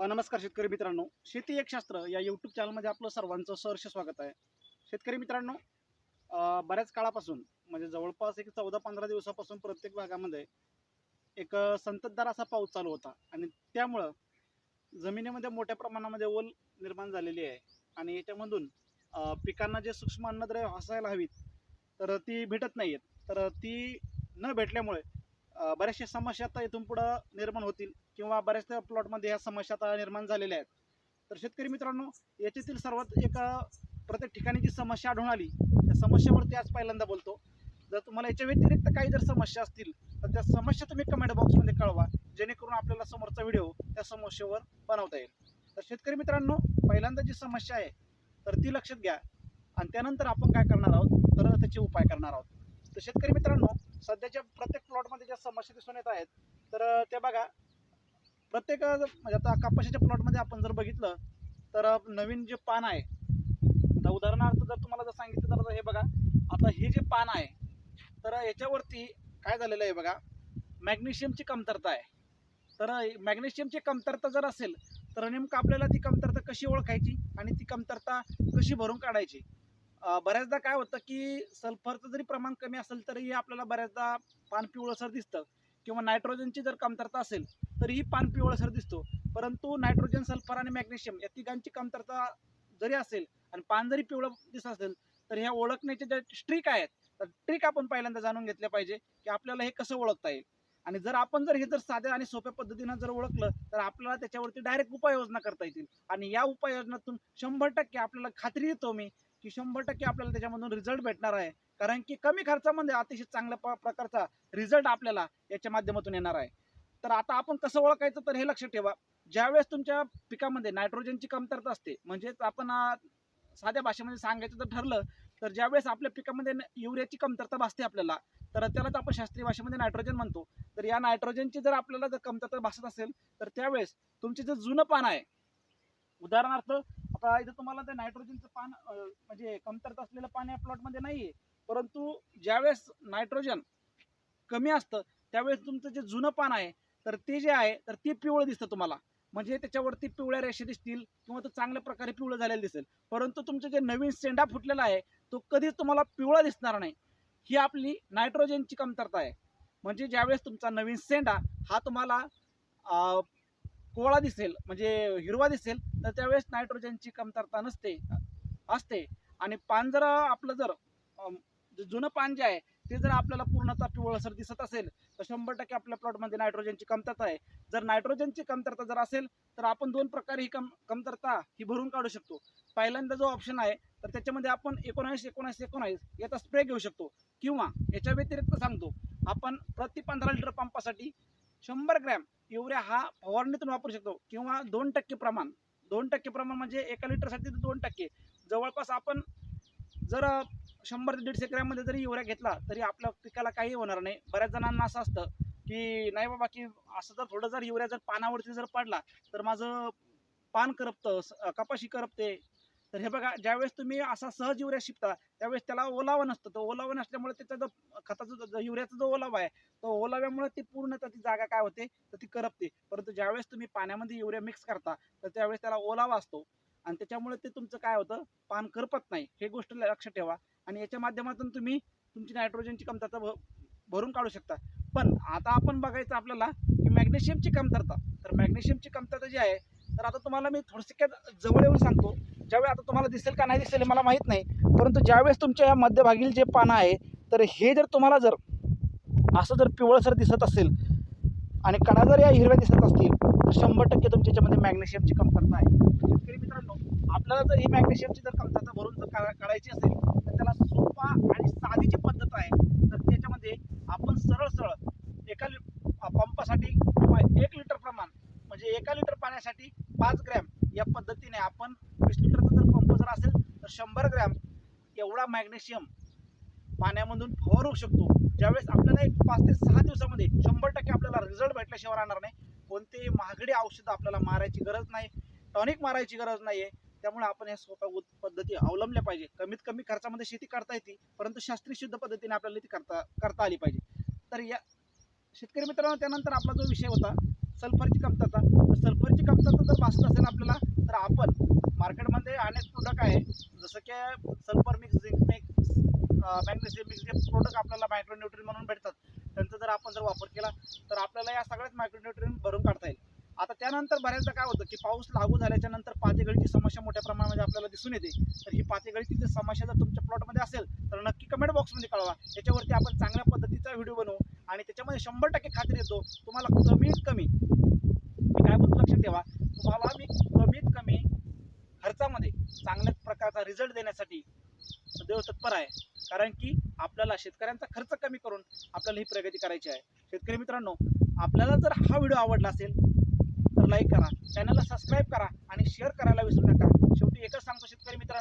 नमस्कार शेतकरी मित्रांनो. शेती एक शास्त्र या यूट्यूब चॅनलमध्ये आपलं सर्वांचं सहर्ष स्वागत आहे. शेतकरी मित्रांनो बऱ्याच काळापासून म्हणजे जवळपास एक चौदा पंधरा दिवसापासून प्रत्येक भागामध्ये एक संततधार असा पाऊस चालू होता. आणि त्यामुळं जमिनीमध्ये मोठ्या प्रमाणामध्ये ओल निर्माण झालेली आहे. आणि याच्यामधून पिकांना जे सूक्ष्म अन्नद्रव्य असायला हवीत तर ती भेटत नाही आहेत तर ती न भेटल्यामुळे बऱ्याचशा समस्या आता इथून पुढं निर्माण होतील. किंवा बऱ्याचशा प्लॉटमध्ये ह्या समस्या आता निर्माण झालेल्या आहेत. तर शेतकरी मित्रांनो याच्यातील सर्वात एक प्रत्येक ठिकाणी जी समस्या आढळून आली त्या समस्येवरती आज पहिल्यांदा बोलतो. जर तुम्हाला याच्या व्यतिरिक्त काही जर समस्या असतील तर त्या समस्या तुम्ही कमेंट बॉक्समध्ये कळवा. जेणेकरून आपल्याला समोरचा व्हिडिओ त्या समस्येवर बनवता येईल. तर शेतकरी मित्रांनो पहिल्यांदा जी समस्या आहे तर ती लक्षात घ्या. आणि त्यानंतर आपण काय करणार आहोत? तर त्याचे उपाय करणार आहोत. तर शेतकरी मित्रांनो सध्याच्या प्रत्येक प्लॉटमध्ये ज्या समस्या दिसून येत आहेत तर ते बघा. प्रत्येक म्हणजे आता कापसाच्या प्लॉटमध्ये आपण जर बघितलं तर नवीन जे पान आहे आता उदाहरणार्थ जर तुम्हाला जर सांगितलं तर हे बघा आता हे जे पान आहे तर याच्यावरती काय झालेलं आहे बघा मॅग्नेशियमची कमतरता आहे. तर मॅग्नेशियमची कमतरता जर असेल तर नेमकं आपल्याला ती कमतरता कशी ओळखायची आणि ती कमतरता कशी भरून काढायची? बऱ्याचदा काय होतं की सल्फरचं जरी प्रमाण कमी असेल तरी आपल्याला बऱ्याचदा पान पिवळसर दिसतं. किंवा नायट्रोजनची जर कमतरता असेल तरीही पान पिवळसर दिसतो. परंतु नायट्रोजन सल्फर आणि मॅग्नेशियम या तिघांची कमतरता जरी असेल आणि पान जरी पिवळं दिसत असेल तर ह्या ओळखण्याच्या ज्या स्ट्रिक आहेत तर ट्रिक आपण पहिल्यांदा जाणून घेतल्या पाहिजे की आपल्याला हे कसं ओळखता येईल. आणि जर आपण जर हे जर साध्या आणि सोप्या पद्धतीनं जर ओळखलं तर आपल्याला त्याच्यावरती डायरेक्ट उपाययोजना करता येतील. आणि या उपाययोजनातून शंभर टक्के आपल्याला खात्री देतो मी की शंभर टक्के आपल्याला त्याच्यामधून रिझल्ट भेटणार आहे. कारण की कमी खर्चामध्ये अतिशय चांगल्या प- प्रकारचा रिझल्ट आपल्याला याच्या माध्यमातून येणार आहे. तर आता आपण कसं ओळखायचं तर हे लक्षात ठेवा. ज्यावेळेस तुमच्या पिकामध्ये नायट्रोजनची कमतरता असते म्हणजेच आपण साध्या भाषेमध्ये सांगायचं जर ठरलं तर ज्यावेळेस आपल्या पिकामध्ये युरियाची कमतरता भासते आपल्याला तर त्यालाच आपण शास्त्रीय भाषेमध्ये नायट्रोजन म्हणतो. तर या नायट्रोजनची जर आपल्याला जर कमतरता भासत असेल तर त्यावेळेस तुमचे जे जुनं पान आहे उदाहरणार्थ आता इथं तुम्हाला ते नायट्रोजनचं पान म्हणजे कमतरता असलेलं पान या प्लॉटमध्ये नाही आहे परंतु ज्यावेळेस नायट्रोजन कमी असतं त्यावेळेस तुमचं जे जुनं पान आहे तर ते जे आहे तर ते पिवळं दिसतं तुम्हाला. म्हणजे त्याच्यावरती पिवळ्या रेषा दिसतील किंवा तो चांगल्या प्रकारे पिवळं झालेलं दिसेल. परंतु तुमचं जे नवीन सेंडा फुटलेला आहे तो कधीच तुम्हाला पिवळा दिसणार नाही. ही आपली नायट्रोजनची कमतरता आहे. म्हणजे ज्यावेळेस तुमचा नवीन सेंडा हा तुम्हाला अं, कोवळा दिसेल म्हणजे हिरवा दिसेल तर त्यावेळेस नायट्रोजनची कमतरता नसते असते. आणि पान जर आपलं जर जुनं पान जे आहे ते जर आपल्याला पूर्णतः पिवळसर दिसत असेल तर शंभर टक्के आपल्या प्लॉटमध्ये नायट्रोजनची कमतरता आहे. जर नायट्रोजनची कमतरता जर असेल तर आपण दोन प्रकारे ही कम कमतरता ही भरून काढू शकतो. पहिल्यांदा जो ऑप्शन आहे तर त्याच्यामध्ये आपण एकोणावीस एकोणावीस एकोणावीस याचा स्प्रे घेऊ शकतो. किंवा याच्या व्यतिरिक्त सांगतो आपण प्रति पंधरा लिटर पंपासाठी शंभर ग्रॅम युरिया हा फवारणीतून वापरू शकतो. किंवा दोन टक्के प्रमाण दोन टक्के प्रमाण म्हणजे एका लिटरसाठी दोन टक्के. जवळपास आपण जर शंभर ते दीडशे ग्रॅममध्ये जरी युरिया घेतला तरी आपल्या पिकाला काही होणार नाही. बऱ्याच जणांना असं असतं की नाही बाबा की असं जर थोडं जर युरिया जर पानावरती जर पडला तर माझं पान करपतं कपाशी करपते. तर हे बघा ज्यावेळेस तुम्ही असा सहज युरिया शिपता त्यावेळेस त्याला ओलावा नसतं. तो ओलावा नसल्यामुळे त्याचा जो खताचा जो- युरियाचा जो ओलावा आहे तो ओलाव्यामुळे ती पूर्ण ती जागा काय होते? तर ती करपते. परंतु ज्यावेळेस तुम्ही पाण्यामध्ये युरिया मिक्स करता तर त्यावेळेस त्याला ओलावा असतो. आणि त्याच्यामुळे ते तुमचं काय होतं? पान करपत नाही. हे गोष्ट लक्षात ठेवा. आणि याच्या माध्यमातून तुम्ही तुमची नायट्रोजनची कमतरता भ- भरून काढू शकता. पण आता आपण बघायचं आपल्याला की मॅग्नेशियमची कमतरता. तर मॅग्नेशियमची कमतरता जी आहे तर आता तुम्हाला मी थोडक्यात जवळ येऊन सांगतो. ज्यावेळी आता तुम्हाला दिसेल का नाही दिसेल मला माहीत नाही. परंतु ज्यावेळेस तुमच्या या मध्यभागील जे पानं आहे तर हे जर तुम्हाला जर असं जर पिवळसर दिसत असेल आणि कडा जर या हिरव्या दिसत असतील तर शंभर टक्के तुमच्या याच्यामध्ये मॅग्नेशियमची कमतरता आहे. शेतकरी मित्रांनो आपल्याला जर ही मॅग्नेशियमची जर कमतरता भरून जर काढायची असेल तर त्याला सोपा आणि साधी जी पद्धत आहे. तर त्याच्यामध्ये आपण सरळ सरळ एका लि पंपासाठी किंवा एक लिटर प्रमाण म्हणजे एका लिटर पाण्यासाठी पाच ग्रॅम या पद्धतीने आपण वीस लिटरचा जर पंप जर असेल तर शंभर ग्रॅम एवढा मॅग्नेशियम पाण्यामधून फवारू शकतो. ज्यावेळेस आपल्याला एक पाच ते सहा दिवसामध्ये शंभर टक्के आपल्याला रिझल्ट भेटल्याशिवाय राहणार नाही. कोणतेही महागडी औषधं आपल्याला मारायची गरज नाही. टॉनिक मारायची गरज नाही आहे त्यामुळे आपण या सोप्या पद्धती अवलंबल्या पाहिजे. कमीत कमी खर्चामध्ये शेती करता येते परंतु शास्त्रीय शुद्ध पद्धतीने आपल्याला ती करता करता आली पाहिजे. तर या शेतकरी मित्रांनो त्यानंतर आपला जो विषय होता सल्फरची कमतरता. तर सल्फरची कमतरता जर भासत असेल आपल्याला तर आपण मार्केटमध्ये अनेक प्रोडक्ट आहे. जसं की sulphur mix zinc mix magnesium mix जे प्रोडक्ट आपल्याला मायक्रोन्युट्रिन म्हणून भेटतात. त्यांचा जर आपण जर वापर केला तर आपल्याला या सगळ्याच मायक्रोन्युट्रिन भरून काढता येईल. आता त्यानंतर बऱ्याचदा काय होतं की पाऊस लागू झाल्याच्यानंतर पातेगळीची समस्या मोठ्या प्रमाणामध्ये आपल्याला दिसून येते. तर ही पातेगळीची जर समस्या जर तुमच्या प्लॉटमध्ये असेल तर नक्की कमेंट बॉक्समध्ये कळवा. त्याच्यावरती आपण चांगल्या पद्धतीचा व्हिडिओ बनवू आणि त्याच्यामध्ये शंभर टक्के खात्री येतो. तुम्हाला कमीत कमी मी काय बोलतो लक्षात ठेवा तुम्हाला मी कमीत कमी खर्चामध्ये चांगल्या प्रकारचा रिझल्ट देण्यासाठी सदैव तत्पर आहे. कारण की आपल्याला शेतकऱ्यांचा खर्च कमी करून आपल्याला ही प्रगती करायची आहे. शेतकरी मित्रांनो आपल्याला जर हा व्हिडिओ आवडला असेल तर लाईक करा. चॅनलला सबस्क्राईब करा आणि शेअर करायला विसरू नका. शेवटी एकच सांगतो शेतकरी मित्रांनो